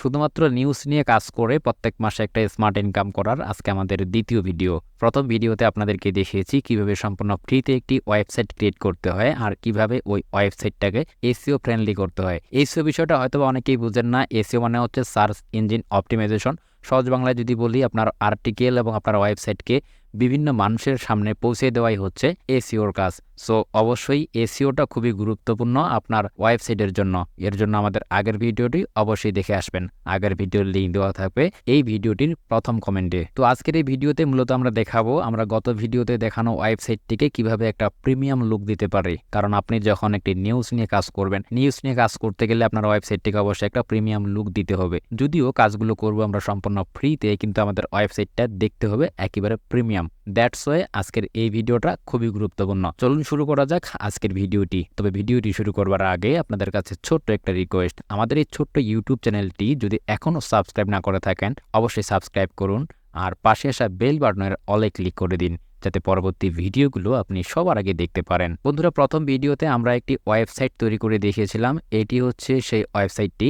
শুধুমাত্র নিউজ নিয়ে কাজ করে প্রত্যেক মাসে একটা স্মার্ট ইনকাম করার আজকে আমাদের দ্বিতীয় ভিডিও প্রথম ভিডিওতে আপনাদেরকে দেখিয়েছি কীভাবে সম্পূর্ণ ফ্রিতে একটি ওয়েবসাইট ক্রিয়েট করতে হয় আর কীভাবে ওই ওয়েবসাইটটাকে এসিও ফ্রেন্ডলি করতে হয়। এসিও বিষয়টা হয়তো অনেকেই বুঝেন না। এসিও মানে হচ্ছে সার্চ ইঞ্জিন অপটিমাইজেশন সহজ বাংলায় যদি বলি, আপনার আর্টিকেল এবং আপনার ওয়েবসাইটকে বিভিন্ন মানুষের সামনে পৌঁছে দেওয়াই হচ্ছে এসিওর কাজ। সো, অবশ্যই এসিওটা খুবই গুরুত্বপূর্ণ আপনার ওয়েবসাইটের জন্য। এর জন্য আমাদের আগের ভিডিওটি অবশ্যই দেখে আসবেন। আগের ভিডিওর লিঙ্ক দেওয়া থাকবে এই ভিডিওটির প্রথম কমেন্টে তো আজকের এই ভিডিওতে মূলত আমরা দেখাবো, আমরা গত ভিডিওতে দেখানো ওয়েবসাইটটিকে কীভাবে একটা প্রিমিয়াম লুক দিতে পারি। কারণ আপনি যখন একটি নিউজ নিয়ে কাজ করবেন নিউজ নিয়ে কাজ করতে গেলে আপনার ওয়েবসাইটটিকে অবশ্যই একটা প্রিমিয়াম লুক দিতে হবে। যদিও কাজগুলো করব আমরা সম্পূর্ণ ফ্রিতে কিন্তু আমাদের ওয়েবসাইটটা দেখতে হবে একেবারে প্রিমিয়াম। দ্যাটস ওয়ে আজকের এই ভিডিওটা খুবই গুরুত্বপূর্ণ। চলুন শুরু করা যাক আজকের ভিডিওটি। তবে ভিডিওটি শুরু করবার আগে আপনাদের কাছে ছোট্ট একটা রিকোয়েস্ট আমাদের এই ছোট্ট ইউটিউব চ্যানেলটি যদি এখনও সাবস্ক্রাইব না করে থাকেন, অবশ্যই সাবস্ক্রাইব করুন আর পাশে আসা বেল বাটনের অলে ক্লিক করে দিন, যাতে পরবর্তী ভিডিওগুলো আপনি সবার আগে দেখতে পারেন। বন্ধুরা, প্রথম ভিডিওতে আমরা একটি ওয়েবসাইট তৈরি করে দেখিয়েছিলাম। এটি হচ্ছে সেই ওয়েবসাইটটি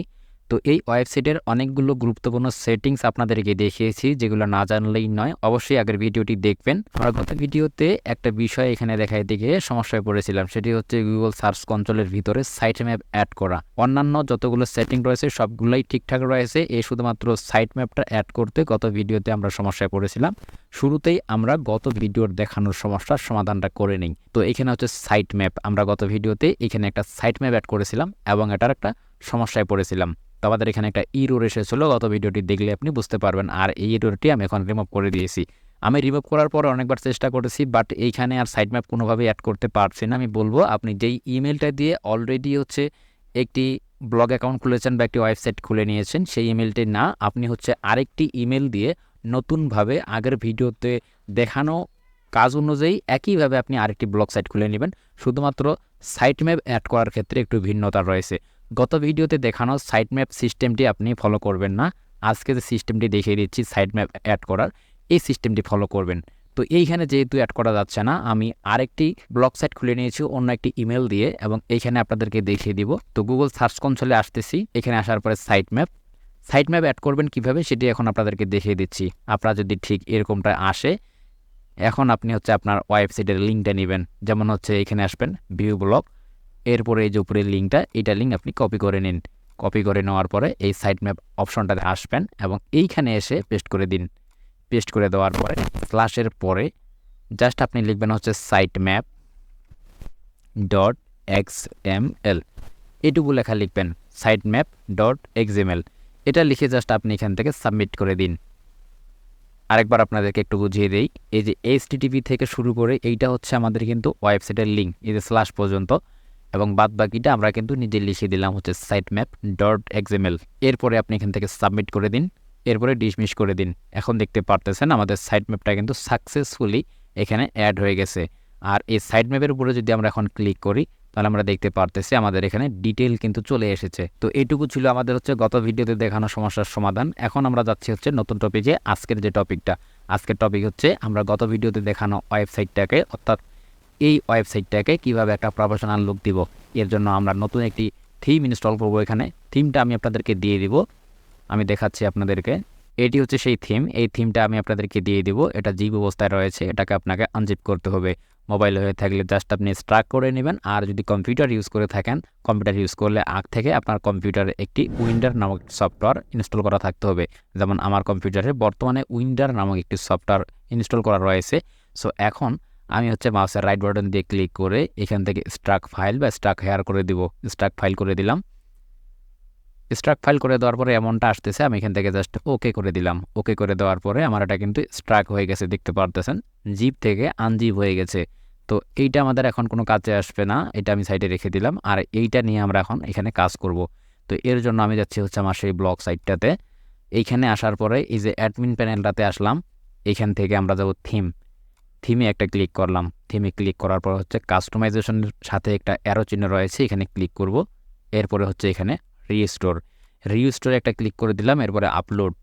তো এই ওয়েবসাইটের অনেকগুলো গুরুত্বপূর্ণ সেটিংস আপনাদেরকে দেখিয়েছি, যেগুলো না জানলেই নয়, অবশ্যই আগের ভিডিওটি দেখবেন। আমরা গত ভিডিওতে একটা বিষয় এখানে দেখাই দিকে সমস্যায় পড়েছিলাম, সেটি হচ্ছে গুগল সার্চ কন্ট্রোলের ভিতরে সাইট ম্যাপ অ্যাড করা। অন্যান্য যতগুলো সেটিং রয়েছে, সবগুলোই ঠিকঠাক রয়েছে এই শুধুমাত্র সাইট ম্যাপটা অ্যাড করতে গত ভিডিওতে আমরা সমস্যায় পড়েছিলাম। শুরুতেই আমরা গত ভিডিওর দেখানোর সমস্যার সমাধানটা করে নিই। তো এখানে হচ্ছে সাইট ম্যাপ আমরা গত ভিডিওতে এখানে একটা সাইট ম্যাপ অ্যাড করেছিলাম এবং এটার একটা সমস্যায় পড়েছিলাম। তো আমাদের এখানে একটা ইরোর এসেছিল, গত ভিডিওটি দেখলে আপনি বুঝতে পারবেন। আর এই ইরোরটি আমি এখন রিমুভ করে দিয়েছি। আমি রিমুভ করার পর অনেকবার চেষ্টা করেছি বাট এইখানে আর সাইড ম্যাপ কোনোভাবেই অ্যাড করতে পারছি না। আমি বলব, আপনি যেই ইমেলটা দিয়ে অলরেডি হচ্ছে একটি ব্লগ অ্যাকাউন্ট খুলেছেন বা একটি ওয়েবসাইট খুলে নিয়েছেন, সেই ইমেলটি না, আপনি হচ্ছে আরেকটি ইমেল দিয়ে নতুনভাবে আগের ভিডিওতে দেখানো কাজ অনুযায়ী একইভাবে আপনি আরেকটি ব্লগ সাইট খুলে নেবেন। শুধুমাত্র সাইট ম্যাপ অ্যাড করার ক্ষেত্রে একটু ভিন্নতা রয়েছে। গত ভিডিওতে দেখানো সাইট ম্যাপ সিস্টেমটি আপনি ফলো করবেন না। আজকে যে সিস্টেমটি দেখিয়ে দিচ্ছি সাইট ম্যাপ অ্যাড করার, এই সিস্টেমটি ফলো করবেন। তো এইখানে যেহেতু অ্যাড করা যাচ্ছে না, আমি আরেকটি ব্লগ সাইট খুলে নিয়েছি, অন্য একটি ইমেল দিয়ে এবং এইখানে আপনাদেরকে দেখিয়ে দিব। তো গুগল সার্চ কনসোলে আসতেছি, এখানে আসার পরে site map site map add করবেন কীভাবে, সেটি এখন আপনাদেরকে দেখিয়ে দিচ্ছি। আপনারা যদি ঠিক এরকমটা আসে, এখন আপনি হচ্ছে আপনার ওয়েবসাইটের লিঙ্কটা নেবেন। যেমন হচ্ছে এখানে আসবেন ভিউ ব্লগ এরপরে এই যে উপরের লিঙ্কটা, এইটা লিঙ্ক আপনি কপি করে নিন। কপি করে নেওয়ার পরে এই সাইট ম্যাপ অপশনটাতে আসবেন এবং এইখানে এসে পেস্ট করে দিন। পেস্ট করে দেওয়ার পরে স্ল্যাশের পরে জাস্ট আপনি লিখবেন হচ্ছে site map dot X M L এটুকু লেখা লিখবেন site map dot X M L এটা লিখে জাস্ট আপনি এখান থেকে সাবমিট করে দিন। আরেকবার আপনাদেরকে একটু বুঝিয়ে দিই, এই যে এইচ থেকে শুরু করে এইটা হচ্ছে আমাদের কিন্তু ওয়েবসাইটের লিঙ্ক এই যে স্ল্যাশ পর্যন্ত। এবং বাদ বাকিটা আমরা কিন্তু নিজে লিখে দিলাম হচ্ছে সাইট ম্যাপ ডট এক্সএমএল এরপরে আপনি এখান থেকে সাবমিট করে দিন, এরপরে ডিসমিস করে দিন। এখন দেখতে পারতেছেন আমাদের সাইট ম্যাপটা কিন্তু সাকসেসফুলি এখানে অ্যাড হয়ে গেছে। আর এই সাইট ম্যাপের উপরে যদি আমরা এখন ক্লিক করি, তাহলে আমরা দেখতে পারতেছি আমাদের এখানে ডিটেল কিন্তু চলে এসেছে। তো এইটুকু ছিল আমাদের হচ্ছে গত ভিডিওতে দেখানো সমস্যার সমাধান। এখন আমরা যাচ্ছি হচ্ছে নতুন টপিকে আজকের যে টপিকটা আজকের টপিক হচ্ছে আমরা গত ভিডিওতে দেখানো ওয়েবসাইটটাকে অর্থাৎ এই ওয়েবসাইটটাকে কীভাবে একটা প্রফেশনাল লুক দিব, এর জন্য আমরা নতুন একটি থিম ইনস্টল করব এখানে। থিমটা আমি আপনাদেরকে দিয়ে দিব। আমি দেখাচ্ছি আপনাদেরকে। এটি হচ্ছে সেই থিম এই থিমটা আমি আপনাদেরকে দিয়ে দিব। এটা জিপ অবস্থায় রয়েছে। এটাকে আপনাকে আনজিপ করতে হবে। মোবাইল হয়ে থাকলে জাস্ট আপনি স্ট্রাক করে নেবেন। আর যদি কম্পিউটার ইউজ করে থাকেন কম্পিউটার ইউজ করলে আগ থেকে আপনার কম্পিউটারে একটি উইন্ডার নামক সফটওয়্যার ইনস্টল করা থাকতে হবে। যেমন আমার কম্পিউটারে বর্তমানে উইন্ডার নামক একটি সফটওয়্যার ইনস্টল করা রয়েছে। সো এখন আমি হচ্ছে মাউসের রাইট বাটন দিয়ে ক্লিক করে এখান থেকে স্ট্রাক ফাইল বা স্ট্রাক হেয়ার করে দিব স্ট্রাক ফাইল করে দিলাম। স্ট্রাক ফাইল করে দেওয়ার পরে এমনটা আসতেছে, আমি এখান থেকে জাস্ট ওকে করে দিলাম। ওকে করে দেওয়ার পরে আমার এটা কিন্তু স্ট্রাক হয়ে গেছে, দেখতে পারতেছেন? জিপ থেকে আনজিপ হয়ে গেছে। তো এইটা আমাদের এখন কোনো কাজে আসবে না, এটা আমি সাইডে রেখে দিলাম। আর এইটা নিয়ে আমরা এখন এখানে কাজ করব। তো এর জন্য আমি যাচ্ছি হচ্ছে আমার সেই ব্লগ সাইটটাতে এইখানে আসার পরে এই যে অ্যাডমিন প্যানেলটাতে আসলাম, এখান থেকে আমরা যাব থিম থিমে একটা ক্লিক করলাম। থিমে ক্লিক করার পর হচ্ছে কাস্টমাইজেশনের সাথে একটা অ্যারো চিহ্ন রয়েছে, এখানে ক্লিক করব। এরপরে হচ্ছে এখানে রিস্টোর রিস্টোরে একটা ক্লিক করে দিলাম, এরপরে আপলোড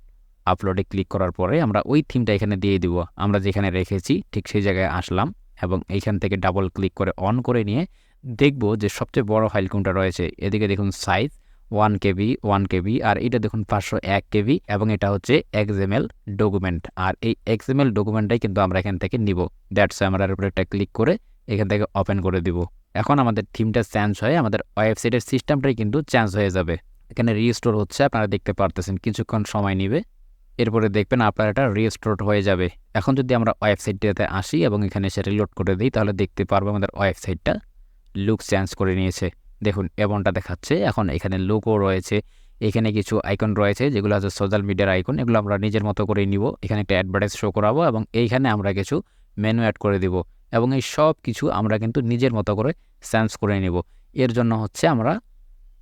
আপলোডে ক্লিক করার পরে আমরা ওই থিমটা এখানে দিয়ে দিব। আমরা যেখানে রেখেছি, ঠিক সেই জায়গায় আসলাম এবং এইখান থেকে ডাবল ক্লিক করে অন করে নিয়ে দেখব যে সবচেয়ে বড় ফাইল কোনটা রয়েছে। এদিকে দেখুন size one KB one KB, আর এটা দেখুন পাঁচশো এক কেবি, এবং এটা হচ্ছে এক্সএমএল ডকুমেন্ট আর এই এক্সএমএল ডকুমেন্টটাই কিন্তু আমরা এখান থেকে নিব। দ্যাটস আমরা উপরে একটা ক্লিক করে এখান থেকে ওপেন করে দিব। এখন আমাদের থিমটা চেঞ্জ হয়ে, আমাদের ওয়েবসাইটের সিস্টেমটাই কিন্তু চেঞ্জ হয়ে যাবে। এখানে রিস্টোর হচ্ছে, আপনারা দেখতে পারতেছেন, কিছুক্ষণ সময় নেবে। এরপরে দেখবেন আপনার এটা রিস্টোর হয়ে যাবে। এখন যদি আমরা ওয়েবসাইটটাতে আসি এবং এখানে সেটা রিলোড করে দিই, তাহলে দেখতে পারব আমাদের ওয়েবসাইটটা লুক চেঞ্জ করে নিয়েছে। দেখুন, এমনটা দেখাচ্ছে। এখন এখানে লুকও রয়েছে, এখানে কিছু আইকন রয়েছে, যেগুলো হচ্ছে সোশ্যাল মিডিয়ার আইকন এগুলো আমরা নিজের মতো করে নিব। এখানে একটা অ্যাডভার্টাইজ শো করাবো এবং এইখানে আমরা কিছু মেনু অ্যাড করে দিব এবং এই সব কিছু আমরা কিন্তু নিজের মতো করে চেঞ্জ করে নিব। এর জন্য হচ্ছে আমরা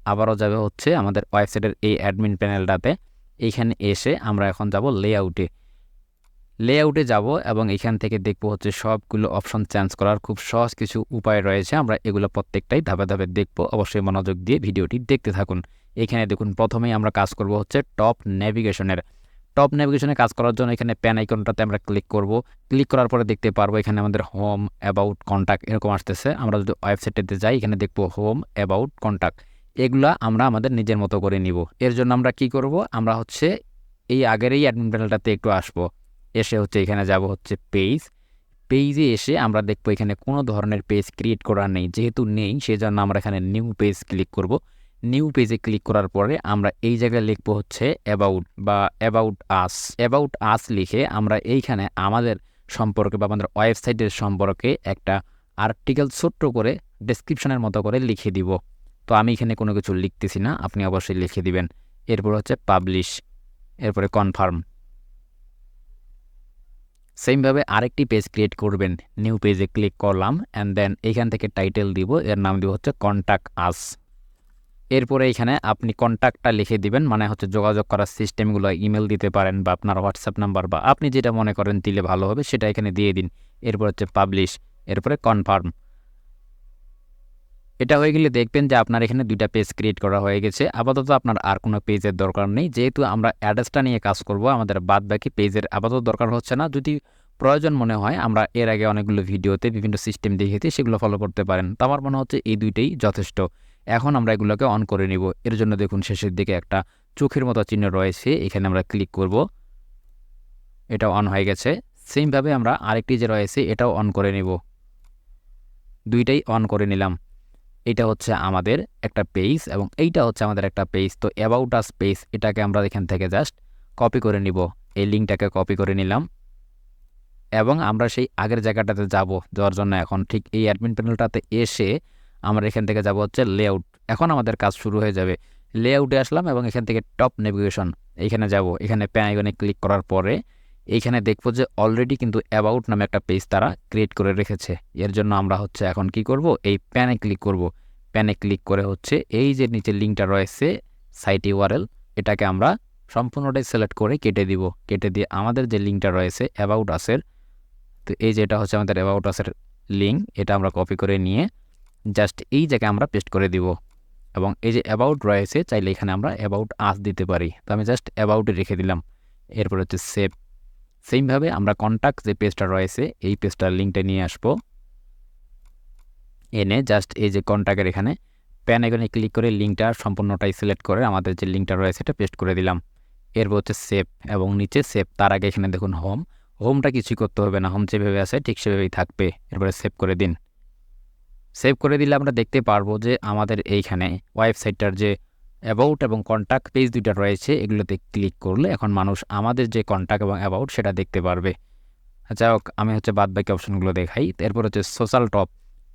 আবারও যাবে হচ্ছে আমাদের ওয়েবসাইটের এই অ্যাডমিন প্যানেলটাতে এইখানে এসে আমরা এখন যাব লেআউটে লেআউটে যাব এবং এখান থেকে দেখব হচ্ছে সবগুলো অপশন চেঞ্জ করার খুব সহজ কিছু উপায় রয়েছে। আমরা এগুলো প্রত্যেকটাই ধাপে ধাপে দেখব। অবশ্যই মনোযোগ দিয়ে ভিডিওটি দেখতে থাকুন। এখানে দেখুন, প্রথমেই আমরা কাজ করব হচ্ছে টপ নেভিগেশনের টপ নেভিগেশনে কাজ করার জন্য এখানে প্যান আইকনটাতে আমরা ক্লিক করব। ক্লিক করার পরে দেখতে পারব এখানে আমাদের হোম অ্যাবাউট কন্ট্যাক্ট এরকম আসতেছে। আমরা যদি ওয়েবসাইটেতে যাই, এখানে দেখব হোম অ্যাবাউট কন্ট্যাক্ট এগুলা আমরা আমাদের নিজের মতো করে নিব। এর জন্য আমরা কি করব? আমরা হচ্ছে এই আগের এই অ্যাডমিন প্যানেলটাতে একটু আসব। এসে হচ্ছে এখানে যাব হচ্ছে পেজ পেজে এসে আমরা দেখব এখানে কোনো ধরনের পেজ ক্রিয়েট করা নেই, যেহেতু নেই, সেজন্য আমরা এখানে নিউ পেজ ক্লিক করব। নিউ পেজে ক্লিক করার পরে আমরা এই জায়গায় লিখব হচ্ছে অ্যাবাউট বা অ্যাবাউট আস অ্যাবাউট আস লিখে আমরা এইখানে আমাদের সম্পর্কে বা আমাদের ওয়েবসাইটের সম্পর্কে একটা আর্টিকেল ছোট্ট করে ডেসক্রিপশনের মতো করে লিখে দিব। তো আমি এখানে কোনো কিছু লিখতেছি না, আপনি অবশ্যই লিখে দিবেন। এরপর হচ্ছে পাবলিশ এরপরে কনফার্ম সেমভাবে আরেকটি পেজ ক্রিয়েট করবেন। নিউ পেজে ক্লিক করলাম অ্যান্ড দেন এখান থেকে টাইটেল দিব, এর নাম দিব হচ্ছে কন্ট্যাক্ট আস এরপরে এখানে আপনি কন্ট্যাক্টটা লিখে দিবেন মানে হচ্ছে যোগাযোগ করার সিস্টেমগুলো ইমেল দিতে পারেন, বা আপনার হোয়াটসঅ্যাপ নাম্বার বা আপনি যেটা মনে করেন দিলে ভালো হবে, সেটা এখানে দিয়ে দিন। এরপর হচ্ছে পাবলিশ এরপরে কনফার্ম এটা হয়ে গেলে দেখবেন যে আপনার এখানে দুইটা পেজ ক্রিয়েট করা হয়ে গেছে। আপাতত আপনার আর কোনো পেজের দরকার নেই। যেহেতু আমরা অ্যাড্রেসটা নিয়ে কাজ করব, আমাদের বাদ বাকি পেজের আপাতত দরকার হচ্ছে না। যদি প্রয়োজন মনে হয়, আমরা এর আগে অনেকগুলো ভিডিওতে বিভিন্ন সিস্টেম দেখেছি, সেগুলো ফলো করতে পারেন। তো আমার মনে হচ্ছে এই দুইটাই যথেষ্ট। এখন আমরা এগুলোকে অন করে নিব। এর জন্য দেখুন, শেষের দিকে একটা চোখের মতো চিহ্ন রয়েছে। এখানে আমরা ক্লিক করব। এটা অন হয়ে গেছে। সেমভাবে আমরা আরেকটি যে রয়েছে, এটাও অন করে নিব। দুইটাই অন করে নিলাম। এটা হচ্ছে আমাদের একটা পেজ এবং এইটা হচ্ছে আমাদের একটা পেজ তো অ্যাবাউট আস পেজ এটাকে আমরা এখান থেকে জাস্ট কপি করে নিব। এই লিঙ্কটাকে কপি করে নিলাম এবং আমরা সেই আগের জায়গাটাতে যাব, যাওয়ার জন্য এখন। ঠিক এই অ্যাডমিন প্যানেলটাতে এসে আমরা এখান থেকে যাব হচ্ছে লেআউট এখন আমাদের কাজ শুরু হয়ে যাবে। লেআউটে আসলাম এবং এখান থেকে টপ নেভিগেশন এইখানে যাব। এখানে আইকনে ক্লিক করার পরে এইখানে দেখব যে অলরেডি কিন্তু অ্যাবাউট নামে একটা পেজ তারা ক্রিয়েট করে রেখেছে। এর জন্য আমরা হচ্ছে এখন কি করব? এই প্যানে ক্লিক করব। প্যানে ক্লিক করে হচ্ছে এই যে নিচে লিঙ্কটা রয়েছে সাইট ইউআরএল এটাকে আমরা সম্পূর্ণটাই সিলেক্ট করে কেটে দিব। কেটে দিয়ে আমাদের যে লিঙ্কটা রয়েছে অ্যাবাউট আসের তো এই যে এটা হচ্ছে আমাদের অ্যাবাউট আসের লিঙ্ক এটা আমরা কপি করে নিয়ে জাস্ট এই জায়গায় আমরা পেস্ট করে দিব। এবং এই যে অ্যাবাউট রয়েছে, চাইলে এখানে আমরা অ্যাবাউট আস দিতে পারি। তো আমি জাস্ট অ্যাবাউটে রেখে দিলাম। এরপর হচ্ছে সেভ সেমভাবে আমরা কন্ট্যাক্ট যে পেজটা রয়েছে, এই পেজটার লিঙ্কটা নিয়ে আসব। এনে জাস্ট এই যে কন্ট্যাক্টের এখানে প্যান এখানে ক্লিক করে লিঙ্কটা সম্পূর্ণটাই সিলেক্ট করে আমাদের যে লিঙ্কটা রয়েছে এটা পেস্ট করে দিলাম। এরপর হচ্ছে সেভ এবং নিচে সেভ তার আগে এখানে দেখুন হোম হোমটা কিছুই করতে হবে না হোম যেভাবে আছে ঠিক সেভাবেই থাকবে। এরপরে সেভ করে দিন। সেভ করে দিলে আমরা দেখতে পারব যে আমাদের এইখানে ওয়েবসাইটটার যে অ্যাবাউট এবং কন্ট্যাক্ট পেজ দুইটা রয়েছে, এগুলোতে ক্লিক করলে এখন মানুষ আমাদের যে কন্ট্যাক্ট এবং অ্যাবাউট সেটা দেখতে পারবে। যাই হোক আমি হচ্ছে বাদ বাকি অপশনগুলো দেখাই। এরপর হচ্ছে সোশ্যাল টপ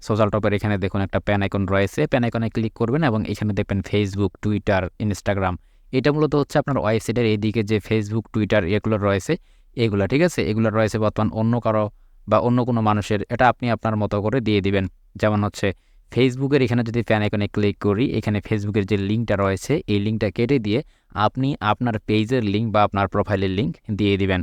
সোশ্যাল টপের এখানে দেখুন একটা প্যান আইকন রয়েছে। প্যান আইকনে ক্লিক করবেন এবং এখানে দেখবেন ফেসবুক টুইটার ইনস্টাগ্রাম এটা মূলত হচ্ছে আপনার ওয়েবসাইটের এইদিকে যে ফেসবুক টুইটার এগুলো রয়েছে, এগুলো, ঠিক আছে? এগুলো রয়েছে বর্তমান অন্য কারও বা অন্য কোনো মানুষের। এটা আপনি আপনার মতো করে দিয়ে দিবেন। যেমন হচ্ছে ফেসবুকের এখানে যদি প্যান আইকনে ক্লিক করি, এখানে ফেসবুকের যে লিঙ্কটা রয়েছে, এই লিঙ্কটা কেটে দিয়ে আপনি আপনার পেজের লিঙ্ক বা আপনার প্রোফাইলের লিঙ্ক দিয়ে দিবেন।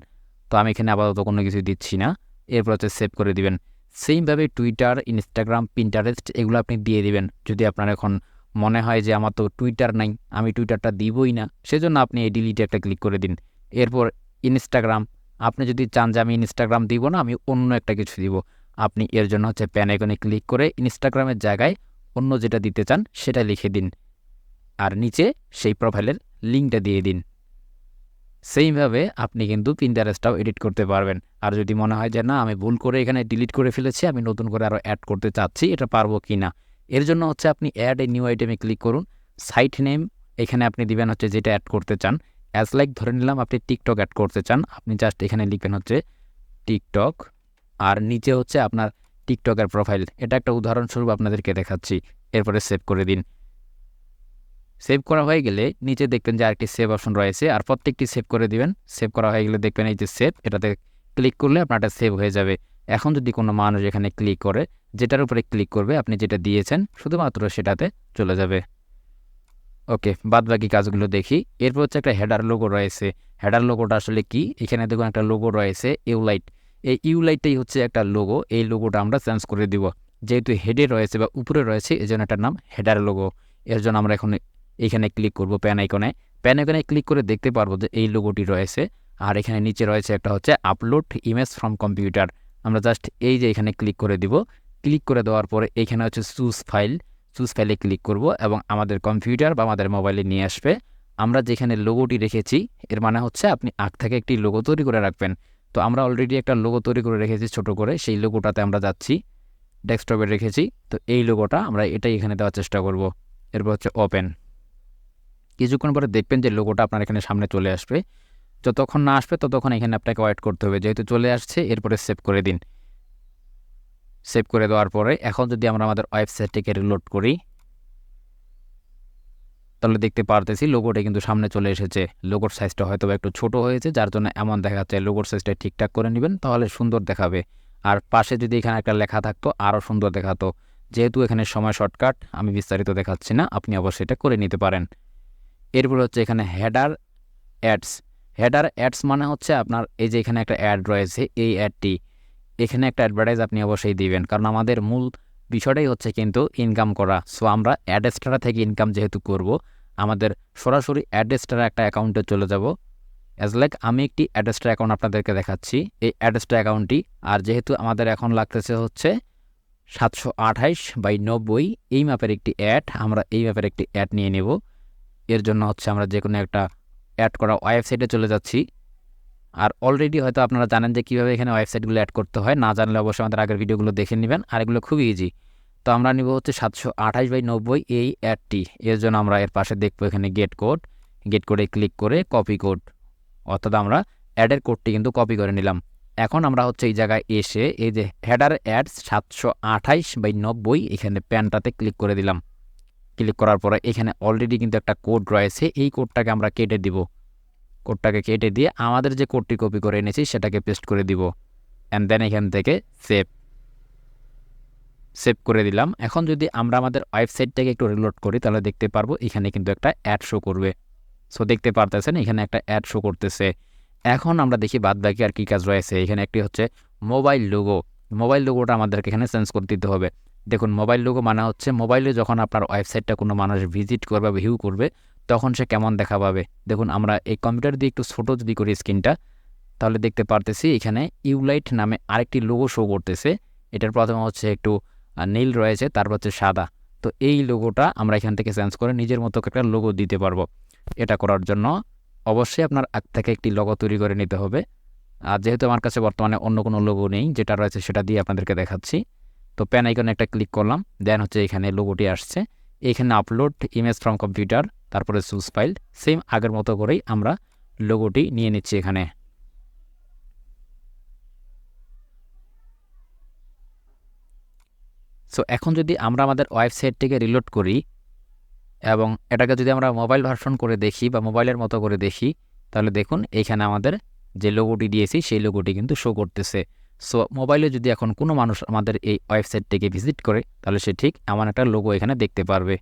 তো আমি এখানে আপাতত কোনো কিছু দিচ্ছি না। এরপর হচ্ছে সেভ করে দিবেন। সেমভাবে টুইটার ইনস্টাগ্রাম পিন্টারেস্ট এগুলো আপনি দিয়ে দিবেন। যদি আপনার এখন মনে হয় যে আমার তো টুইটার নাই, আমি টুইটারটা দিবই না, সেজন্য আপনি এই ডিলিটে একটা ক্লিক করে দিন। এরপর ইনস্টাগ্রাম আপনি যদি চান যে আমি ইনস্টাগ্রাম দিব না, আমি অন্য একটা কিছু দিব। আপনি এর জন্য হচ্ছে প্যান আইকনে ক্লিক করে ইনস্টাগ্রামের জায়গায় অন্য যেটা দিতে চান সেটা লিখে দিন। আর নিচে সেই প্রোফাইলের লিঙ্কটা দিয়ে দিন। সেইভাবে আপনি কিন্তু পিন্টারেস্টটাও এডিট করতে পারবেন। আর যদি মনে হয় যে না, আমি ভুল করে এখানে ডিলিট করে ফেলেছি, আমি নতুন করে আরও অ্যাড করতে চাচ্ছি, এটা পারব কি না এর জন্য হচ্ছে আপনি অ্যাড এ নিউ আইটেমে ক্লিক করুন। সাইট নেম এখানে আপনি দিবেন হচ্ছে যেটা অ্যাড করতে চান। অ্যাজ লাইক ধরে নিলাম আপনি টিকটক অ্যাড করতে চান। আপনি জাস্ট এখানে লিখবেন হচ্ছে টিকটক আর নিচে হচ্ছে আপনার টিকটকের প্রোফাইল এটা একটা উদাহরণস্বরূপ আপনাদেরকে দেখাচ্ছি। এরপরে সেভ করে দিন। সেভ করা হয়ে গেলে নিচে দেখবেন যে আরেকটি সেভ অপশন রয়েছে। আর প্রত্যেকটি সেভ করে দিবেন। সেভ করা হয়ে গেলে দেখবেন এই যে সেভ এটাতে ক্লিক করলে আপনারটা সেভ হয়ে যাবে। এখন যদি কোনো মানুষ এখানে ক্লিক করে, যেটার উপরে ক্লিক করবে, আপনি যেটা দিয়েছেন, শুধুমাত্র সেটাতে চলে যাবে। ওকে বাদ বাকি কাজগুলো দেখি। এরপর হচ্ছে একটা হেডার লোগো রয়েছে। হেডার লোগোটা আসলে কি? এখানে দেখুন একটা লোগো রয়েছে ইউলাইট এই ইউলাইটটাই হচ্ছে একটা লোগো এই লোগোটা আমরা চেঞ্জ করে দিব। যেহেতু হেডে রয়েছে বা উপরে রয়েছে এই জন্য এটার নাম হেডার লোগো এর জন্য আমরা এখন এখানে ক্লিক করব প্যান আইকনে প্যান আইকনে ক্লিক করে দেখতে পারব যে এই লোগোটি রয়েছে। আর এখানে নিচে রয়েছে একটা হচ্ছে আপলোড ইমেজ ফ্রম কম্পিউটার আমরা জাস্ট এই যে এখানে ক্লিক করে দিব। ক্লিক করে দেওয়ার পরে এখানে হচ্ছে চুজ ফাইল চুজ ফাইলে ক্লিক করব এবং আমাদের কম্পিউটার বা আমাদের মোবাইলে নিয়ে আসবে। আমরা যেখানে লোগোটি রেখেছি, এর মানে হচ্ছে আপনি আগ থেকে একটি লোগো তৈরি করে রাখবেন। তো আমরা অলরেডি একটা লোগো তৈরি করে রেখেছি ছোট করে, সেই লোগোটাতে আমরা যাচ্ছি, ডেস্কটপে রেখেছি, তো এই লোগোটা আমরা এটাই এখানে দেওয়ার চেষ্টা করব। এরপর হচ্ছে ওপেন কিছুক্ষণ পরে দেখবেন যে লোগোটা আপনার এখানে সামনে চলে আসবে। যতক্ষণ না আসবে ততক্ষণ এখানে আপনাকে ওয়েট করতে হবে, যেহেতু চলে আসছে, এরপরে সেভ করে দিন। সেভ করে দেওয়ার পরে, এখন যদি আমরা আমাদের ওয়েবসাইটটিকে রিলোড করি তাহলে দেখতে পারতেছি লোগোটা কিন্তু সামনে চলে এসেছে। লোগোর সাইজটা হয়তো একটু ছোট হয়েছে, যার জন্য এমন দেখাচ্ছে লোগোর সাইজটা ঠিকঠাক করে নেবেন, তাহলে সুন্দর দেখাবে। আর পাশে যদি এখানে একটা লেখা থাকতো আরও সুন্দর দেখাতো। যেহেতু এখানে সময় শর্টকাট আমি বিস্তারিত দেখাচ্ছি না, আপনি অবশ্যই এটা করে নিতে পারেন। এরপর হচ্ছে এখানে হেডার অ্যাডস হেডার অ্যাডস মানে হচ্ছে আপনার এই যে এখানে একটা অ্যাড রয়েছে, এই অ্যাডটি এখানে একটা অ্যাডভার্টাইজ আপনি অবশ্যই দিবেন, কারণ আমাদের মূল বিষয়টাই হচ্ছে কিন্তু ইনকাম করা। সো আমরা অ্যাডেস্টারা থেকে ইনকাম যেহেতু করব, আমাদের সরাসরি অ্যাডেস্টার একটা অ্যাকাউন্টে চলে যাব। অ্যাজ লাইক আমি একটি অ্যাডেস্টার অ্যাকাউন্ট আপনাদেরকে দেখাচ্ছি। এই অ্যাডেস্টার অ্যাকাউন্টটি আর যেহেতু আমাদের এখন লাগতেছে হচ্ছে সাতশো আঠাইশ বাই নব্বই, এই ম্যাপের একটি অ্যাড আমরা এই ম্যাপের একটি অ্যাড নিয়ে নেব। এর জন্য হচ্ছে আমরা যে কোনো একটা অ্যাড করা ওয়েবসাইটে চলে যাচ্ছি। আর অলরেডি হয়তো আপনারা জানেন যে কীভাবে এখানে ওয়েবসাইটগুলো অ্যাড করতে হয়। না জানলে অবশ্যই আমাদের আগের ভিডিওগুলো দেখে নেবেন। আর এগুলো খুবই ইজি তো আমরা নিব হচ্ছে সাতশো আঠাশ বাই নব্বই এই অ্যাডটি এর জন্য আমরা এর পাশে দেখব এখানে গেট কোড গেট কোডে ক্লিক করে কপি কোড অর্থাৎ আমরা অ্যাডের কোডটি কিন্তু কপি করে নিলাম। এখন আমরা হচ্ছে এই জায়গায় এসে এই যে হেডার অ্যাড সাতশো আঠাইশ বাই নব্বই এখানে প্যানটাতে ক্লিক করে দিলাম। ক্লিক করার পরে এখানে অলরেডি কিন্তু একটা কোড রয়েছে। এই কোডটাকে আমরা কেটে দিব। কোডটাকে কেটে দিয়ে আমাদের যে কোডটি কপি করে এনেছি সেটাকে পেস্ট করে দিব। অ্যান্ড দেন এখান থেকে সেভ সেভ করে দিলাম। এখন যদি আমরা আমাদের ওয়েবসাইটটাকে একটু রিলোড করি, তাহলে দেখতে পারব এখানে কিন্তু একটা অ্যাড শো করবে। সো দেখতে পারতেছেন, এখানে একটা অ্যাড শো করতেছে। এখন আমরা দেখি বাদ বাকি আর কী কাজ রয়েছে। এখানে একটি হচ্ছে মোবাইল লোগো মোবাইল লোগোটা আমাদেরকে এখানে চেঞ্জ করে দিতে হবে। দেখুন মোবাইল লোগো মানে হচ্ছে মোবাইলে যখন আপনার ওয়েবসাইটটা কোনো মানুষ ভিজিট করবে বা ভিউ করবে তখন সে কেমন দেখা পাবে? দেখুন, আমরা এই কম্পিউটার দিয়ে একটু ছোটো যদি করি স্ক্রিনটা, তাহলে দেখতে পারতেছি এখানে ইউলাইট নামে আরেকটি লোগো শো করতেছে। এটার প্রথমে হচ্ছে একটু নীল রয়েছে, তারপর হচ্ছে সাদা। তো এই লোগোটা আমরা এখান থেকে চেঞ্জ করে নিজের মতো একটা লোগো দিতে পারব। এটা করার জন্য অবশ্যই আপনার আগ থেকে একটি লোগো তৈরি করে নিতে হবে। আর যেহেতু আমার কাছে বর্তমানে অন্য কোনো লোগো নেই, যেটা রয়েছে সেটা দিয়ে আপনাদেরকে দেখাচ্ছি। তো প্যান আইকনে একটা ক্লিক করলাম দেন হচ্ছে এখানে লোগোটি আসছে। এখানে আপলোড ইমেজ ফ্রম কম্পিউটার তারপরে সুস ফাইল সেম আগের মতো করেই আমরা লোগোটি নিয়ে নিচ্ছি এখানে। সো এখন যদি আমরা আমাদের ওয়েবসাইটটিকে রিলোড করি এবং এটাকে যদি আমরা মোবাইল ভার্সন করে দেখি বা মোবাইলের মতো করে দেখি, তাহলে দেখুন এইখানে আমাদের যে লোগোটি দিয়েছি, সেই লোগোটি কিন্তু শো করতেছে। সো মোবাইলে যদি এখন কোনো মানুষ আমাদের এই ওয়েবসাইটটিকে ভিজিট করে, তাহলে সে ঠিক এমন একটা লোগো এখানে দেখতে পারবে।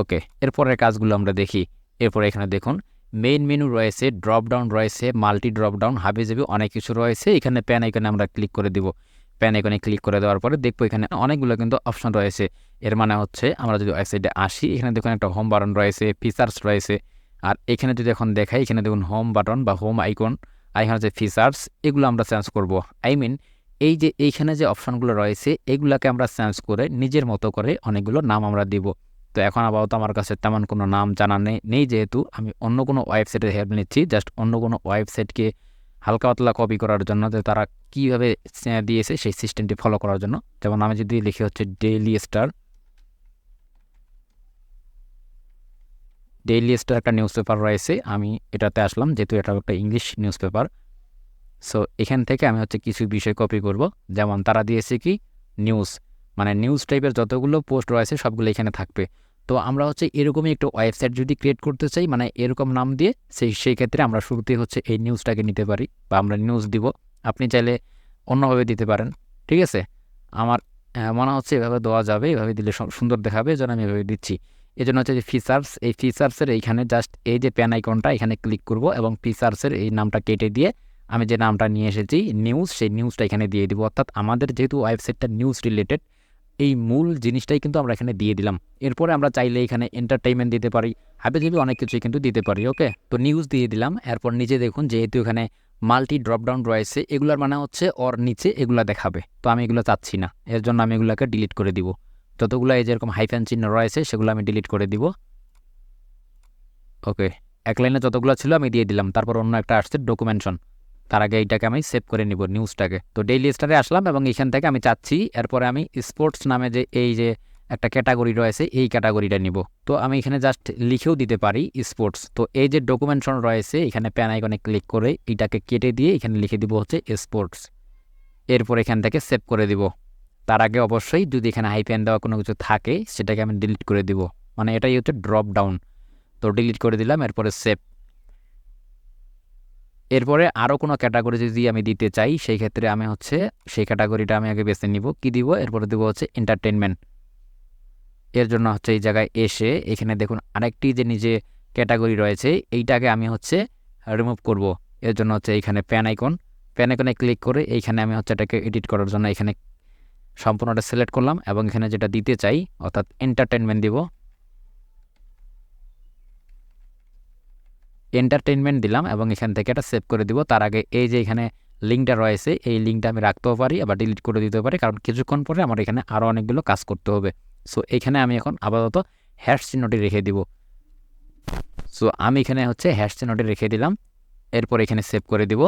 ওকে এরপরের কাজগুলো আমরা দেখি। এরপরে এখানে দেখুন মেইন মেনু রয়েছে ড্রপ ডাউন রয়েছে মাল্টি ড্রপ ডাউন হাবি যাবি, অনেক কিছু রয়েছে। এখানে প্যান আইকনে আমরা ক্লিক করে দিব। প্যান আইকনে ক্লিক করে দেওয়ার পরে দেখব এখানে অনেকগুলো কিন্তু অপশন রয়েছে। এর মানে হচ্ছে, আমরা যদি ওয়েবসাইটে আসি, এখানে দেখুন একটা হোম বাটন রয়েছে ফিচার্স রয়েছে। আর এখানে যদি এখন দেখাই, এখানে দেখুন হোম বাটন বা হোম আইকন আর এখানে যে ফিচার্স এগুলো আমরা চেঞ্জ করব। আই মিন এই যে এইখানে যে অপশানগুলো রয়েছে, এগুলোকে আমরা চেঞ্জ করে নিজের মতো করে অনেকগুলো নাম আমরা দিব। তো এখন আপাতত আমার কাছে তেমন কোনো নাম জানা নেই নেই যেহেতু আমি অন্য কোনো ওয়েবসাইটের হেল্প নিচ্ছি জাস্ট অন্য কোনো ওয়েবসাইটকে হালকা পাতলা কপি করার জন্য, যে তারা কীভাবে দিয়েছে সেই সিস্টেমটি ফলো করার জন্য। যেমন আমি যদি লিখি হচ্ছে ডেইলি স্টার ডেইলি স্টার একটা নিউজ পেপার রয়েছে, আমি এটাতে আসলাম, যেহেতু এটা একটা ইংলিশ নিউজ পেপার সো এখান থেকে আমি হচ্ছে কিছু বিষয় কপি করব। যেমন তারা দিয়েছে কি? নিউজ মানে নিউজ টাইপের যতগুলো পোস্ট রয়েছে, সবগুলো এখানে থাকবে। তো আমরা হচ্ছে এরকমই একটু ওয়েবসাইট যদি ক্রিয়েট করতে চাই মানে এরকম নাম দিয়ে সেই সেই ক্ষেত্রে আমরা শুরুতে হচ্ছে এই নিউজটাকে নিতে পারি বা আমরা নিউজ দিব। আপনি চাইলে অন্যভাবে দিতে পারেন, ঠিক আছে? আমার মনে হচ্ছে এভাবে দেওয়া যাবে, এভাবে দিলে সুন্দর দেখাবে যেন আমি এভাবে দিচ্ছি। এই জন্য হচ্ছে যে ফিচার্স এই ফিচার্সের এইখানে জাস্ট এই যে প্যান আইকনটা এখানে ক্লিক করব এবং ফিচার্সের এই নামটা কেটে দিয়ে আমি যে নামটা নিয়ে এসেছি নিউজ সেই নিউজটা এখানে দিয়ে দিব। অর্থাৎ আমাদের যেহেতু ওয়েবসাইটটা নিউজ রিলেটেড এই মূল জিনিসটাই কিন্তু আমরা এখানে দিয়ে দিলাম। এরপরে আমরা চাইলে এখানে এন্টারটেইনমেন্ট দিতে পারি। হাবিজাবি অনেক কিছুই কিন্তু দিতে পারি ওকে তো নিউজ দিয়ে দিলাম। এরপর নিচে দেখুন, যেহেতু এখানে মাল্টি ড্রপডাউন রয়েছে, এগুলার মানে হচ্ছে ওর নিচে এগুলো দেখাবে। তো আমি এগুলো চাচ্ছি না। এর জন্য আমি এগুলোকে ডিলিট করে দিব। যতগুলো এই যেরকম হাইফ্যান চিহ্ন রয়েছে, সেগুলো আমি ডিলিট করে দিব। ওকে এক লাইনে যতগুলো ছিল আমি দিয়ে দিলাম। তারপর অন্য একটা আসছে ডকুমেন্টশন তার আগে এইটাকে আমি সেভ করে নিব নিউজটাকে তো ডেইলি স্টারে আসলাম এবং এখান থেকে আমি চাচ্ছি, এরপরে আমি স্পোর্টস নামে যে এই যে একটা ক্যাটাগরি রয়েছে, এই ক্যাটাগরিটা নিব। তো আমি এখানে জাস্ট লিখেও দিতে পারি স্পোর্টস তো এই যে ডকুমেন্টশন রয়েছে, এখানে প্যান আইকনে ক্লিক করে এটাকে কেটে দিয়ে এখানে লিখে দিব হচ্ছে স্পোর্টস এরপর এখান থেকে সেভ করে দিব। তার আগে অবশ্যই যদি এখানে হাই প্যান দেওয়া কোনো কিছু থাকে, সেটাকে আমি ডিলিট করে দিব। মানে এটাই হচ্ছে ড্রপ ডাউন তো ডিলিট করে দিলাম, এরপরে সেভ এরপরে আরও কোনো ক্যাটাগরি যদি আমি দিতে চাই, সেই ক্ষেত্রে আমি হচ্ছে সেই ক্যাটাগরিটা আমি আগে বেছে নিব। কি দিব? এরপরে দেবো হচ্ছে এন্টারটেনমেন্ট এর জন্য হচ্ছে এই জায়গায় এসে এখানে দেখুন আরেকটি যে নিজে ক্যাটাগরি রয়েছে, এইটাকে আমি হচ্ছে রিমুভ করব। এর জন্য হচ্ছে এইখানে প্যান আইকন প্যান আইকনে ক্লিক করে এইখানে আমি হচ্ছে এটাকে এডিট করার জন্য এখানে সম্পূর্ণটা সিলেক্ট করলাম এবং এখানে যেটা দিতে চাই, অর্থাৎ এন্টারটেনমেন্ট দিব। এন্টারটেনমেন্ট দিলাম এবং এখান থেকে এটা সেভ করে দিব। তার আগে এই যে এখানে লিঙ্কটা রয়েছে, এই লিঙ্কটা আমি রাখতেও পারি আবার ডিলিট করে দিতে পারি, কারণ কিছুক্ষণ পরে আমার এখানে আরও অনেকগুলো কাজ করতে হবে। সো এখানে আমি এখন আপাতত হ্যাশ চিহ্নটি রেখে দিব। সো আমি এখানে হচ্ছে হ্যাশ চিহ্নটি রেখে দিলাম, এরপর এখানে সেভ করে দিব।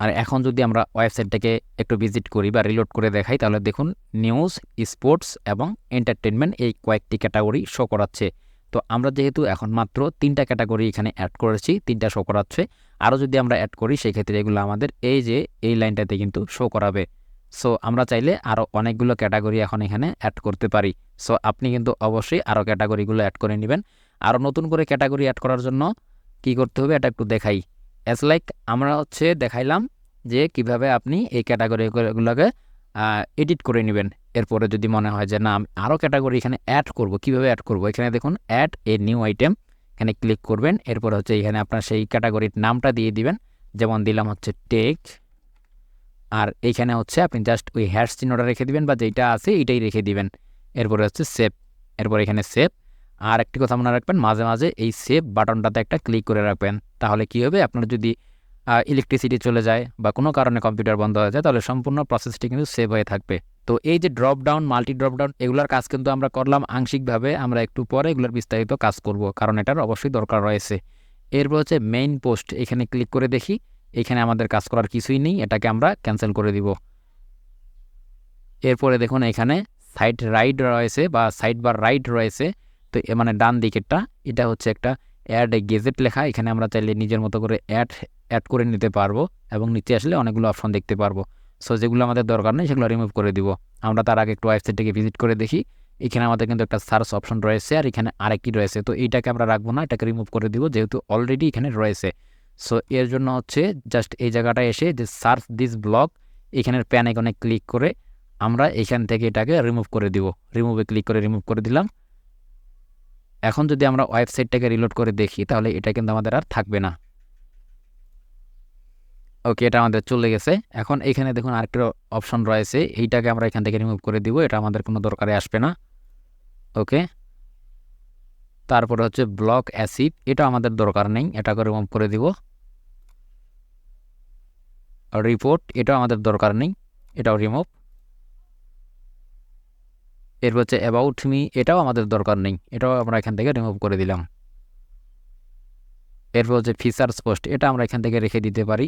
আর এখন যদি আমরা ওয়েবসাইটটাকে একটু ভিজিট করি বা রিলোড করে দেখাই, তাহলে দেখুন নিউজ স্পোর্টস এবং এন্টারটেনমেন্ট এই কয়েকটি ক্যাটাগরি শো করাচ্ছে। তো আমরা যেহেতু এখন মাত্র তিনটা ক্যাটাগরি এখানে অ্যাড করেছি, তিনটা শো করাচ্ছে, আরও যদি আমরা অ্যাড করি, সেক্ষেত্রে এগুলো আমাদের এই যে, এই লাইনটাতে কিন্তু শো করাবে। সো আমরা চাইলে আরও অনেকগুলো ক্যাটাগরি এখন এখানে অ্যাড করতে পারি। সো আপনি কিন্তু অবশ্যই আরও ক্যাটাগরিগুলো অ্যাড করে নেবেন। আরও নতুন করে ক্যাটাগরি অ্যাড করার জন্য কি করতে হবে, এটা একটু দেখাই। অ্যাজ লাইক আমরা হচ্ছে দেখাইলাম যে কীভাবে আপনি এই ক্যাটাগরিগুলোকে এডিট করে নেবেন। এরপরে যদি মনে হয় যে, না, আমি আরও ক্যাটাগরি এখানে অ্যাড করব। কীভাবে অ্যাড করব? এখানে দেখুন অ্যাড এ নিউ আইটেম এখানে ক্লিক করবেন। এরপর হচ্ছে এখানে আপনার সেই ক্যাটাগরির নামটা দিয়ে দিবেন। যেমন দিলাম হচ্ছে টেক আর এইখানে হচ্ছে আপনি জাস্ট ওই হ্যাশ চিহ্নটা রেখে দিবেন বা যেইটা আছে এইটাই রেখে দিবেন। এরপরে হচ্ছে সেভ এরপর এখানে সেভ আর একটি কথা মনে রাখবেন, মাঝে মাঝে এই সেভ বাটনটাতে একটা ক্লিক করে রাখবেন। তাহলে কী হবে? আপনার যদি ইলেকট্রিসিটি চলে যায় বা কোনো কারণে কম্পিউটার বন্ধ হয়ে যায়, তাহলে সম্পূর্ণ প্রসেসটি কিন্তু সেভ হয়ে থাকবে। তো এই যে drop down multi drop down এগুলোর কাজ কিন্তু আমরা করলাম আংশিকভাবে, আমরা একটু পরে এগুলোর বিস্তারিত কাজ করব, কারণ এটার অবশ্যই দরকার রয়েছে। এরপর হচ্ছে মেইন পোস্ট এখানে ক্লিক করে দেখি, এখানে আমাদের কাজ করার কিছুই নেই, এটাকে আমরা ক্যান্সেল করে দিব। এরপরে দেখুন এখানে সাইড রাইট রয়েছে বা সাইড বা রাইট রয়েছে, তো মানে ডান দিকেরটা, এটা হচ্ছে একটা অ্যাড গেজেট লেখা, এখানে আমরা চাইলে নিজের মতো করে অ্যাড অ্যাড করে নিতে পারব এবং নিচে আসলে অনেকগুলো অপশন দেখতে পারব। সো যেগুলো আমাদের দরকার নেই, সেগুলো রিমুভ করে দিব। আমরা তার আগে একটু ওয়েবসাইটটিকে ভিজিট করে দেখি। এখানে আমাদের কিন্তু একটা সার্চ অপশন রয়েছে আর এখানে আরেকটি রয়েছে। তো, এইটাকে আমরা রাখব না, এটাকে রিমুভ করে দিব, যেহেতু অলরেডি এখানে রয়েছে। সো এর জন্য হচ্ছে জাস্ট এই জায়গাটা এসে যে সার্চ দিস ব্লগ এখানের প্যান এখানে ক্লিক করে আমরা এখান থেকে এটাকে রিমুভ করে দিব। রিমুভে ক্লিক করে রিমুভ করে দিলাম। এখন যদি আমরা ওয়েবসাইটটাকে রিলোড করে দেখি, তাহলে এটা কিন্তু আমাদের আর থাকবে না। ওকে এটা আমাদের চলে গেছে। এখন এখানে দেখুন আরেকটা অপশন রয়েছে। এইটাকে আমরা এখান থেকে রিমুভ করে দিব, এটা আমাদের কোনো দরকারে আসবে না। ওকে তারপরে হচ্ছে ব্লক অ্যাসিড এটা আমাদের দরকার নেই, এটাকে রিমুভ করে দিব। রিপোর্ট এটাও আমাদের দরকার নেই, এটাও রিমুভ এরপর হচ্ছে অ্যাবাউট মি এটাও আমাদের দরকার নেই, এটাও আমরা এখান থেকে রিমুভ করে দিলাম। এরপর হচ্ছে ফিচার্স পোস্ট এটা আমরা এখান থেকে রেখে দিতে পারি।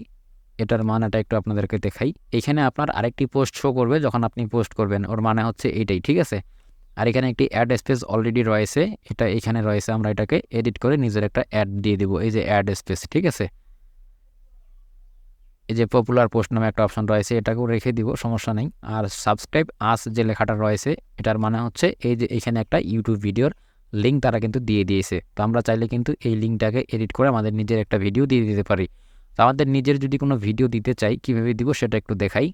এটার মানেটা একটু আপনাদেরকে দেখাই। এখানে আপনার আরেকটি পোস্ট শো করবে যখন আপনি পোস্ট করবেন, ওর মানে হচ্ছে এইটাই, ঠিক আছে? আর এখানে একটি অ্যাড স্পেস অলরেডি রয়েছে, এটা এখানে রয়েছে, আমরা এটাকে এডিট করে নিজের একটা অ্যাড দিয়ে দিব, এই যে অ্যাড স্পেস ঠিক আছে? এই যে পপুলার পোস্ট নামে একটা অপশন রয়েছে, এটাকেও রেখে দিব, সমস্যা নেই। আর সাবস্ক্রাইব আস যে লেখাটা রয়েছে, এটার মানে হচ্ছে এই যে এখানে একটা ইউটিউব ভিডিওর লিঙ্ক তারা কিন্তু দিয়ে দিয়েছে। তো আমরা চাইলে কিন্তু এই লিঙ্কটাকে এডিট করে আমাদের নিজের একটা ভিডিও দিয়ে দিতে পারি। তো আমাদের নিজের যদি কোনো ভিডিও দিতে চাই, কীভাবে দিব সেটা একটু দেখাই।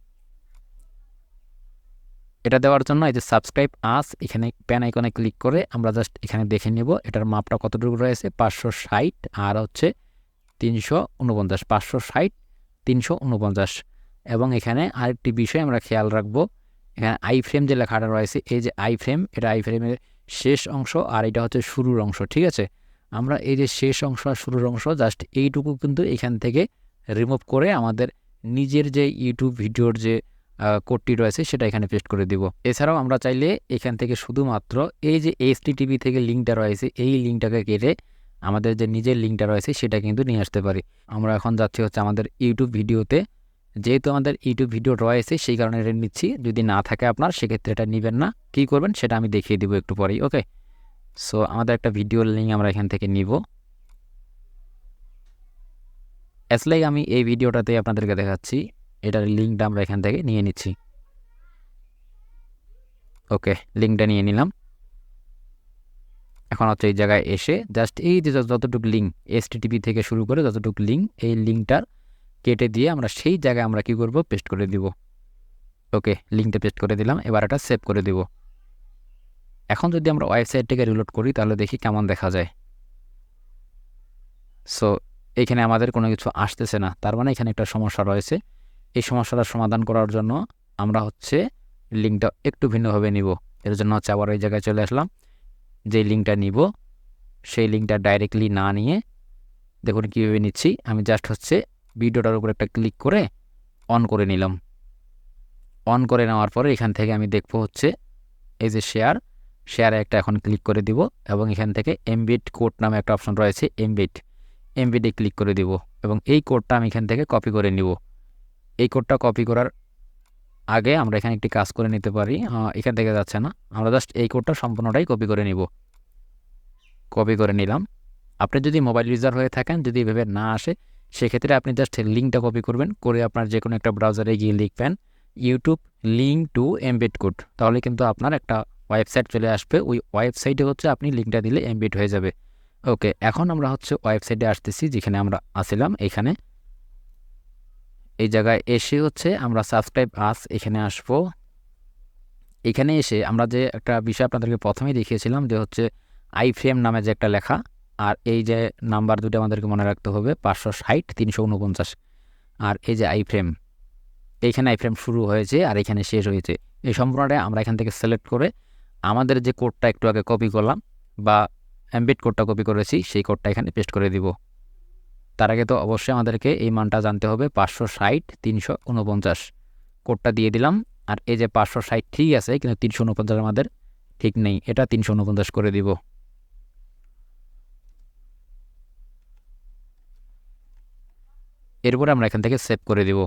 এটা দেওয়ার জন্য এই যে সাবস্ক্রাইব আস এখানে প্যান আইকনে ক্লিক করে আমরা জাস্ট এখানে দেখে নেব, এটার মাপটা কতটুকু রয়েছে? পাঁচশো ষাট, আর হচ্ছে তিনশো উনপঞ্চাশ, পাঁচশো ষাট তিনশো উনপঞ্চাশ এবং এখানে আরেকটি বিষয় আমরা খেয়াল রাখব। এখানে আই ফ্রেম যে লেখাটা রয়েছে, এই যে আই ফ্রেম এটা আই ফ্রেমের শেষ অংশ আর এটা হচ্ছে শুরুর অংশ, ঠিক আছে? আমরা এই যে শেষ অংশ আর শুরুর অংশ জাস্ট এইটুকু কিন্তু এখান থেকে রিমুভ করে আমাদের নিজের যে ইউটিউব ভিডিওর যে কোডটি রয়েছে সেটা এখানে পেস্ট করে দিব। এছাড়াও আমরা চাইলে এখান থেকে শুধুমাত্র এই যে এইচ টিভি থেকে লিঙ্কটা রয়েছে, এই লিঙ্কটাকে কেটে আমাদের যে নিজের লিঙ্কটা রয়েছে সেটা কিন্তু নিয়ে আসতে পারি। আমরা এখন যাচ্ছি হচ্ছে আমাদের ইউটিউব ভিডিওতে। যেহেতু আমাদের ইউটিউব ভিডিও রয়েছে, সেই কারণে এটা নিচ্ছি। যদি না থাকে আপনার, সেক্ষেত্রে এটা নেবেন না। কী করবেন সেটা আমি দেখিয়ে দিব একটু পরেই, ওকে? সো আমাদের একটা ভিডিও লিঙ্ক আমরা এখান থেকে নিব। অ্যাসলাই আমি এই ভিডিওটাতে আপনাদেরকে দেখাচ্ছি, এটার লিঙ্কটা আমরা এখান থেকে নিয়ে নিচ্ছি। ওকে, লিঙ্কটা নিয়ে নিলাম। এখন হচ্ছে এই জায়গায় এসে জাস্ট এই যে যতটুকু লিঙ্ক এসটিটিপি থেকে শুরু করে যতটুকু লিঙ্ক এই লিঙ্কটার কেটে দিয়ে আমরা সেই জায়গায় আমরা কি করব? পেস্ট করে দিব। ওকে লিঙ্কটা পেস্ট করে দিলাম। এবার এটা সেভ করে দিব। এখন যদি আমরা ওয়েবসাইটটাকে রিলোড করি, তাহলে দেখি কেমন দেখা যায়। সো এখানে আমাদের কোনো কিছু আসতেছে না। তার মানে এখানে একটা সমস্যা রয়েছে। এই সমস্যাটার সমাধান করার জন্য আমরা হচ্ছে লিঙ্কটা একটু ভিন্নভাবে নিব। এর জন্য হচ্ছে আবার ওই জায়গায় চলে আসলাম। যে লিঙ্কটা নিব, সেই লিঙ্কটা ডাইরেক্টলি না নিয়ে দেখুন কীভাবে নিচ্ছি। আমি জাস্ট হচ্ছে ভিডিওটার উপর একটা ক্লিক করে অন করে নিলাম। অন করে নেওয়ার পরে এখান থেকে আমি দেখব হচ্ছে এই যে শেয়ার শেয়ারে একটা এখন ক্লিক করে দিব এবং এখান থেকে এমবিট কোড নামে একটা অপশন রয়েছে এমবিট এমবিটে ক্লিক করে দিব এবং এই কোডটা আমি এখান থেকে কপি করে নিব। এই কোডটা কপি করার আগে আমরা এখানে একটি কাজ করে নিতে পারি। এখান থেকে যাচ্ছে না। আমরা জাস্ট এই কোডটা সম্পূর্ণটাই কপি করে নিব। কপি করে নিলাম। আপনি যদি মোবাইল ইউজার হয়ে থাকেন, যদি এভাবে না আসে, সেক্ষেত্রে আপনি জাস্ট লিঙ্কটা কপি করবেন। করে আপনার যে কোনো একটা ব্রাউজারে গিয়ে লিখবেন YouTube link to embed code তাহলে কিন্তু আপনার একটা ওয়েবসাইট চলে আসবে। ওই ওয়েবসাইটে হচ্ছে আপনি লিঙ্কটা দিলে এমবিট হয়ে যাবে। ওকে এখন আমরা হচ্ছে ওয়েবসাইটে আসতেছি, যেখানে আমরা আসিলাম এখানে এই জায়গায় এসে হচ্ছে আমরা সাবস্ক্রাইব আস এখানে আসব। এখানে এসে আমরা যে একটা বিষয় আপনাদেরকে প্রথমেই দেখিয়েছিলাম যে হচ্ছে আই ফ্রেম নামে যে একটা লেখা, আর এই যে নাম্বার দুটো আমাদেরকে মনে রাখতে হবে, পাঁচশো ষাট, তিনশো উনপঞ্চাশ আর এই যে আই ফ্রেম এইখানে আই ফ্রেম শুরু হয়েছে আর এখানে শেষ হয়েছে। এই সম্পূর্ণটা আমরা এখান থেকে সিলেক্ট করে আমাদের যে কোডটা একটু আগে কপি করলাম বা অ্যাম্বিট কোডটা কপি করেছি, সেই কোডটা এখানে পেস্ট করে দিব। তার আগে তো অবশ্যই আমাদেরকে এই মানটা জানতে হবে পাঁচশো ষাট তিনশো উনপঞ্চাশ কোডটা দিয়ে দিলাম। আর এই যে পাঁচশো ষাট ঠিক আছে, কিন্তু তিনশো উনপঞ্চাশ আমাদের ঠিক নেই। এটা তিনশো উনপঞ্চাশ করে দিব। এরপরে আমরা এখান থেকে সেভ করে দিব।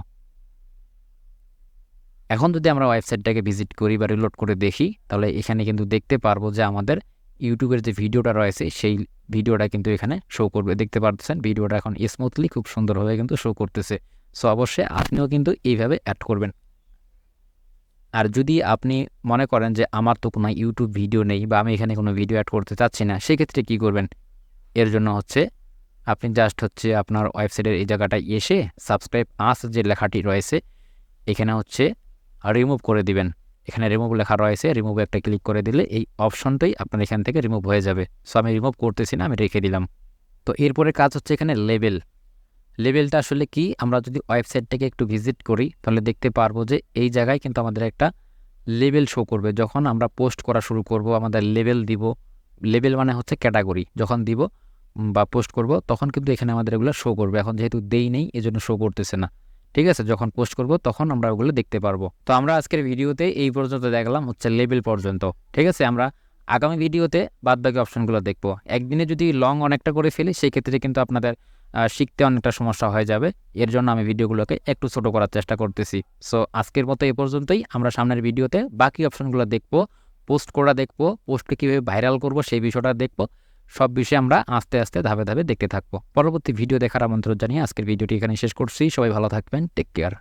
এখন যদি আমরা ওয়েবসাইটটাকে ভিজিট করি বা রিলোড করে দেখি, তাহলে এখানে কিন্তু দেখতে পারব যে আমাদের ইউটিউবের যে ভিডিওটা রয়েছে, সেই ভিডিওটা কিন্তু এখানে শো করবে। দেখতে পাচ্ছেন ভিডিওটা এখন স্মুথলি খুব সুন্দরভাবে কিন্তু শো করতেছে। সো অবশ্যই আপনিও কিন্তু এইভাবে অ্যাড করবেন। আর যদি আপনি মনে করেন যে আমার তো কোনো ইউটিউব ভিডিও নেই বা আমি এখানে কোনো ভিডিও অ্যাড করতে চাচ্ছি না, সেক্ষেত্রে কী করবেন? এর জন্য হচ্ছে আপনি জাস্ট হচ্ছে আপনার ওয়েবসাইটের এই জায়গাটায় এসে সাবস্ক্রাইব আস যে লেখাটি রয়েছে, এখানে হচ্ছে রিমুভ করে দিবেন। এখানে রিমুভ লেখা রয়েছে রিমুভ একটা ক্লিক করে দিলে এই অপশনটাই আপনার এখান থেকে রিমুভ হয়ে যাবে। সো আমি রিমুভ করতেছি না, আমি রেখে দিলাম। তো এরপরে কাজ হচ্ছে এখানে লেবেল লেবেলটা আসলে কি? আমরা যদি ওয়েবসাইটটাকে একটু ভিজিট করি, তাহলে দেখতে পারব যে এই জায়গায় কিন্তু আমাদের একটা লেবেল শো করবে। যখন আমরা পোস্ট করা শুরু করব, আমাদের লেবেল দিব। লেবেল মানে হচ্ছে ক্যাটাগরি যখন দিব বা পোস্ট করব, তখন কিন্তু এখানে আমাদের এগুলো শো করবে। এখন যেহেতু দেই নেই, এজন্য শো করতেছে না। ঠিক আছে? যখন পোস্ট করব তখন আমরা ওগুলো দেখতে পারব। তো আমরা আজকের ভিডিওতে এই পর্যন্ত দেখলাম, হচ্ছে লেভেল পর্যন্ত। ঠিক আছে? আমরা আগামী ভিডিওতে বাদবাকি অপশনগুলো দেখব। একদিনে যদি লং অনেকটা করে ফেলি, সেই ক্ষেত্রে কিন্তু আপনাদের শিখতে অনেকটা সমস্যা হয়ে যাবে। এর জন্য আমি ভিডিওগুলোকে একটু ছোট করার চেষ্টা করতেছি। সো আজকের মতো এ পর্যন্তই। আমরা সামনের ভিডিওতে বাকি অপশনগুলো দেখব পোস্ট করা দেখব পোস্টকে কীভাবে ভাইরাল করব সেই বিষয়টা দেখব। সব বিষয়ে আমরা আস্তে আস্তে ধাপে ধাপে দেখতে থাকব। পরবর্তী ভিডিও দেখার আমন্ত্রণ জানিয়ে আজকের ভিডিওটি এখানে শেষ করছি। সবাই ভালো থাকবেন। Take care